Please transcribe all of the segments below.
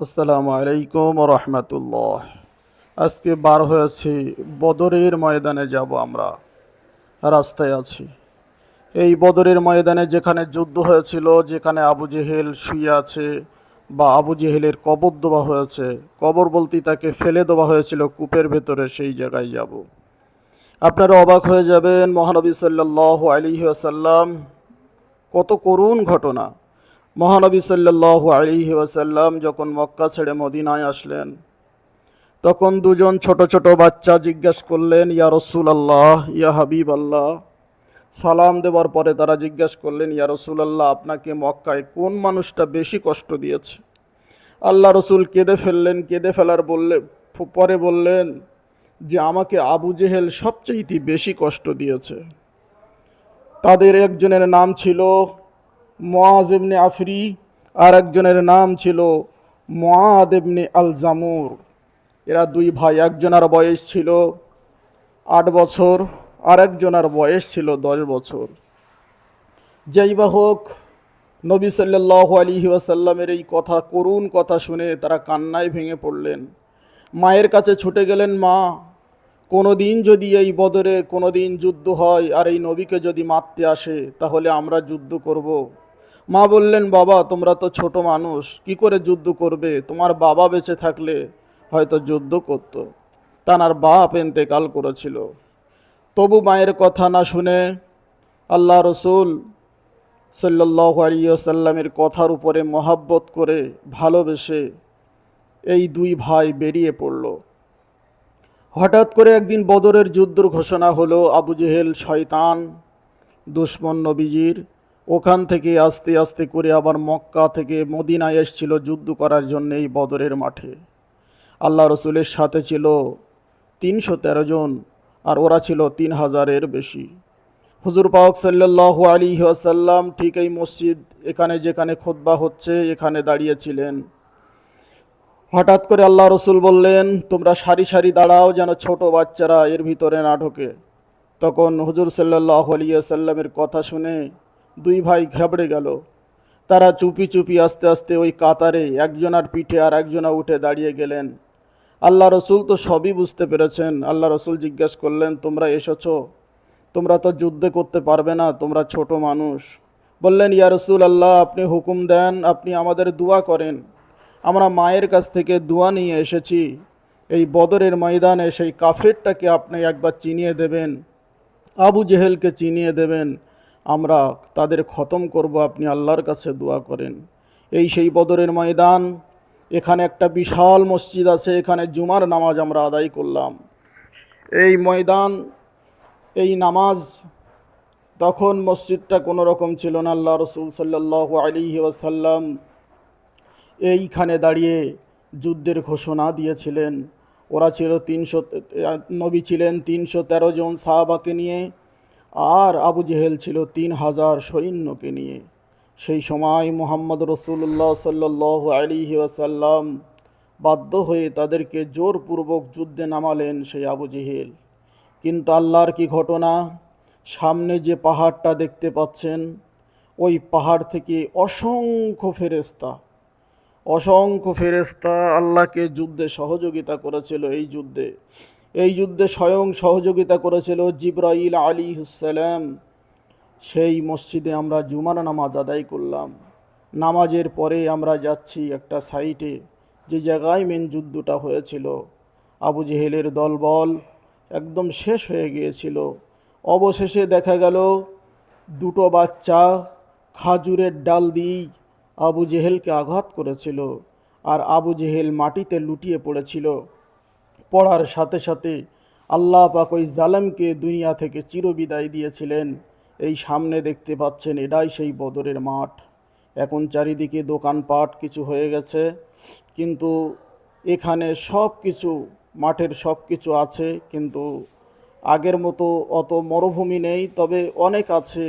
আসসালামু আলাইকুম রহমতুল্লাহ। আজকে বার হয়েছি বদরের ময়দানে যাব আমরা। রাস্তায় আছি। এই বদরের ময়দানে যেখানে যুদ্ধ হয়েছিল, যেখানে আবু জেহেল শুয়ে আছে বা আবু জেহেলের কবর দেওয়া হয়েছে, কবর বলতে তাকে ফেলে দেওয়া হয়েছিল কূপের ভেতরে, সেই জায়গায় যাব। আপনারা অবাক হয়ে যাবেন, মহানবী সাল্লাহ আলী আসাল্লাম কত করুণ ঘটনা। মহানবী সাল্লাল্লাহু আলাইহি ওয়াসাল্লাম যখন মক্কা ছেড়ে মদিনায় আসলেন, তখন দুজন ছোট ছোট বাচ্চা জিজ্ঞেস করলেন, ইয়া রসুল আল্লাহ ইয়া হাবিব আল্লাহ সালাম দেওয়ার পরে তারা জিজ্ঞেস করলেন, ইয়া রসুল আল্লাহ আপনাকে মক্কায় কোন মানুষটা বেশি কষ্ট দিয়েছে? আল্লাহ রসুল কেঁদে ফেললেন, কেঁদে ফেলার বললে, পরে বললেন যে, আমাকে আবু জেহেল সবচেয়ে বেশি কষ্ট দিয়েছে। তাদের একজনের নাম ছিল মোয়াজ ইবনে আফরি আর একজনের নাম ছিল মোয়াদ আল জামুর এরা দুই ভাই, একজনের বয়স ছিল আট বছর আর একজনের বয়স ছিল দশ বছর। যাই বা হোক, নবী সাল্লাহ আলী ওয়াসাল্লামের এই কথা, করুণ কথা শুনে তারা কান্নায় ভেঙে পড়লেন। মায়ের কাছে ছুটে গেলেন মা কোনো দিন যদি এই বদরে কোনো দিন যুদ্ধ হয় আর এই নবীকে যদি মারতে আসে, তাহলে আমরা যুদ্ধ করব। মা বললেন, বাবা, তোমরা তো ছোট মানুষ, কি করে যুদ্ধ করবে? তোমার বাবা বেঁচে থাকলে হয়তো যুদ্ধ করতো। তানার বাপ এতেকাল করেছিল। তবু মায়ের কথা না শুনে আল্লাহ রসুল সাল্লাহ আলিয়াসাল্লামের কথার উপরে মহাব্বত করে ভালোবেসে এই দুই ভাই বেরিয়ে পড়ল। হঠাৎ করে একদিন বদরের যুদ্ধর ঘোষণা হলো, আবু জেহেল শয়তান, দুশ্মন নবীজির ওখান থেকে আস্তে আস্তে করে আবার মক্কা থেকে মদিনায় এসছিল যুদ্ধ করার জন্য এই বদরের মাঠে। আল্লাহ রসুলের সাথে ছিল তিনশো তেরো জন আর ওরা ছিল তিন হাজারের বেশি। হুজুর পাক সাল্লাহ আলী আসাল্লাম ঠিক এই মসজিদ এখানে যেখানে খোদবা হচ্ছে এখানে দাঁড়িয়েছিলেন। হঠাৎ করে আল্লাহ রসুল বললেন, তোমরা সারি সারি দাঁড়াও যেন ছোট বাচ্চারা এর ভিতরে না ঢোকে। তখন হুজুর সাল্লাহ আলিয়াসাল্লামের কথা শুনে দুই ভাই ঘাবড়ে গেল। তারা চুপি চুপি আস্তে আস্তে ওই কাতারে একজনার পিঠে আর একজনা উঠে দাঁড়িয়ে গেলেন। আল্লাহ রসুল তো সবই বুঝতে পেরেছেন। আল্লাহ রসুল জিজ্ঞেস করলেন, তোমরা এসেছ? তোমরা তো যুদ্ধে করতে পারবে না, তোমরা ছোট মানুষ। বললেন, ইয়া রসুল আল্লাহ, আপনি হুকুম দেন, আপনি আমাদের দোয়া করেন। আমরা মায়ের কাছ থেকে দোয়া নিয়ে এসেছি। এই বদরের ময়দানে সেই কাফেরটাকে আপনি একবার চিনিয়ে দেবেন, আবু জেহেলকে চিনিয়ে দেবেন আমরা তাদের খতম করব, আপনি আল্লাহর কাছে দোয়া করেন। এই সেই বদরের ময়দান, এখানে একটা বিশাল মসজিদ আছে, এখানে জুমার নামাজ আমরা আদায় করলাম। এই ময়দান, এই নামাজ, তখন মসজিদটা কোনো রকম ছিল না, আল্লাহ রসুল সাল্লাহ আলী ওয়াসাল্লাম এইখানে দাঁড়িয়ে যুদ্ধের ঘোষণা দিয়েছিলেন। ওরা ছিল তিনশো, নবী ছিলেন তিনশো তেরো জন সাহাবাকে নিয়ে। আর আবু জেহেল ছিল তিন হাজার সৈন্যকে নিয়ে। সেই সময় মোহাম্মদ রসুল্লাহ সাল্লাহ আলী ওয়াসাল্লাম বাধ্য হয়ে তাদেরকে জোরপূর্বক যুদ্ধে নামালেন সেই আবু জেহেল। কিন্তু আল্লাহর কি ঘটনা? সামনে যে পাহাড়টা দেখতে পাচ্ছেন, ওই পাহাড় থেকে অসংখ্য ফেরেস্তা অসংখ্য ফেরেস্তা আল্লাহকে যুদ্ধে সহযোগিতা করেছিল এই যুদ্ধে। এই যুদ্ধে স্বয়ং সহযোগিতা করেছিল জিব্রাইল আলী হুসালাম সেই মসজিদে আমরা জুমার নামাজ আদায় করলাম। নামাজের পরে আমরা যাচ্ছি একটা সাইটে, যে জায়গায় মেন যুদ্ধটা হয়েছিল। আবু জেহেলের দলবল একদম শেষ হয়ে গিয়েছিল। অবশেষে দেখা গেল, দুটো বাচ্চা খাজুরের ডাল দিয়েই আবু জেহেলকে আঘাত করেছিল আর আবু জেহেল মাটিতে লুটিয়ে পড়েছিল। পড়ার সাথে সাথে আল্লাহ পাক ওই জালেমকে দুনিয়া থেকে চিরবিদায় দিয়েছিলেন। এই সামনে দেখতে পাচ্ছেন এটাই সেই বদরের মাঠ। এখন চারিদিকে দোকানপাট কিছু হয়ে গেছে, কিন্তু এখানে সব কিছু মাঠের সব কিছু আছে, কিন্তু আগের মতো অত মরুভূমি নেই, তবে অনেক আছে।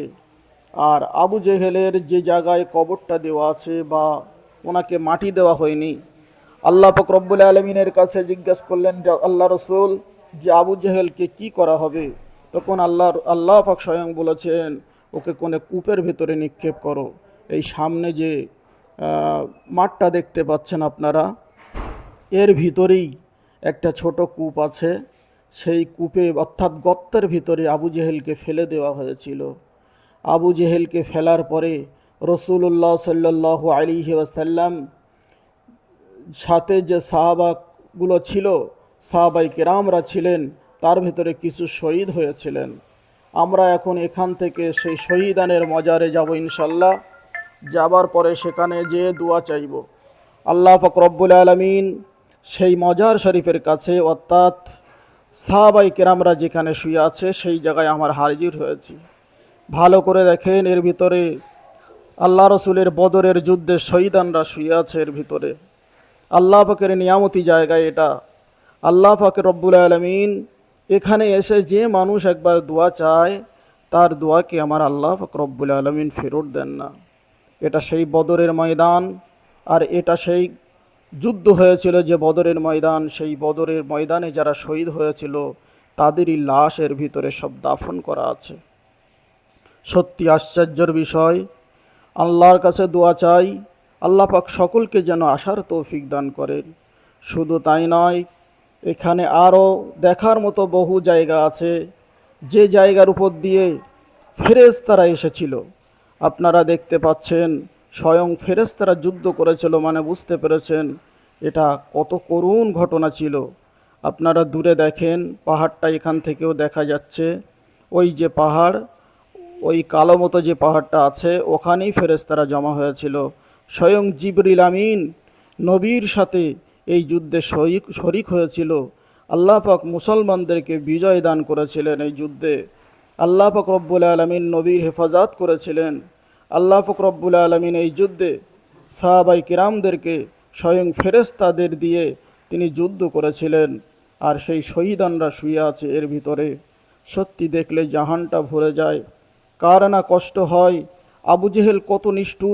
আর আবু জেহেলের যে জায়গায় কবরটা দেওয়া আছে বা ওনাকে মাটি দেওয়া হয়নি আল্লাহ পাক রব্বুল আলমিনের কাছে জিজ্ঞেস করলেন আল্লাহ রসুল, যে আবু জেহেলকে কি করা হবে? তখন আল্লাহ আল্লাহ পাক স্বয়ং বলেছেন, ওকে কোনে কূপের ভেতরে নিক্ষেপ করো। এই সামনে যে মাঠটা দেখতে পাচ্ছেন আপনারা, এর ভিতরেই একটা ছোট কূপ আছে। সেই কূপে অর্থাৎ গর্তের ভিতরে আবু জেহেলকে ফেলে দেওয়া হয়েছিল। আবু জেহেলকে ফেলার পরে রসুল্লাহ সাল্লাহ আলিহি ওয়াসাল্লাম সাথে যে সাহাবাগুলো ছিল, সাহাবাই কেরামরা ছিলেন, তার ভিতরে কিছু শহীদ হয়েছিলেন। আমরা এখন এখান থেকে সেই শহীদানের মজারে যাব ইনশাল্লাহ যাবার পরে সেখানে যেয়ে দোয়া চাইব। আল্লাহ ফকরব্বুল আলমিন সেই মজার শরীফের কাছে, অর্থাৎ সাহাবাই কেরামরা যেখানে শুয়ে আছে, সেই জায়গায় আমার হাজির হয়েছি। ভালো করে দেখেন, এর ভিতরে আল্লাহ রসুলের বদরের যুদ্ধে শহীদানরা শুয়ে আছে, এর ভিতরে। আল্লাহ পাকের নিয়ামতি জায়গায় এটা। আল্লাহ পাকের রব্বুল আলমিন এখানে এসে যে মানুষ একবার দোয়া চায়, তার দোয়াকে আমার আল্লাহ পাক রব্বুল আলমিন ফেরত দেন না। এটা সেই বদরের ময়দান, আর এটা সেই যুদ্ধ হয়েছিল যে বদরের ময়দান, সেই বদরের ময়দানে যারা শহীদ হয়েছিল, তাদেরই লাশের ভিতরে সব দাফন করা আছে। সত্যি আশ্চর্যের বিষয়, আল্লাহর কাছে দোয়া চাই আল্লাহ পাক সকলকে যেন আসার তৌফিক দান করেন। শুধু তাই নয়, এখানে আরও দেখার মতো বহু জায়গা আছে, যে জায়গার উপর দিয়ে ফেরেশতারা এসেছিল। আপনারা দেখতে পাচ্ছেন, স্বয়ং ফেরেশতারা যুদ্ধ করেছিল মানে বুঝতে পেরেছেন, এটা কত করুণ ঘটনা ছিল। আপনারা দূরে দেখেন, পাহাড়টা এখান থেকেও দেখা যাচ্ছে, ওই যে পাহাড়, ওই কালো মতো যে পাহাড়টা আছে, ওখানেই ফেরেশতারা জমা হয়েছিল। স্বয়ং জিবরিল আমিন, নবীর সাথে এই যুদ্ধে শরিক শরিক হয়েছিল। আল্লাহ পাক মুসলমানদেরকে বিজয় দান করেছিলেন এই যুদ্ধে। আল্লাহ পাক রব্বুল আলমিন নবীর হেফাজত করেছিলেন। আল্লাহ পাক রব্বুল আলমিন এই যুদ্ধে সাহাবাই কিরামদেরকে স্বয়ং ফেরেশতাদের দিয়ে তিনি যুদ্ধ করেছিলেন আর সেই শহীদানরা শুয়ে আছে এর ভিতরে। সত্যি দেখলে জাহানটা ভরে যায়। কার না কষ্ট হয়? আবু জেহেল কত নিষ্ঠুর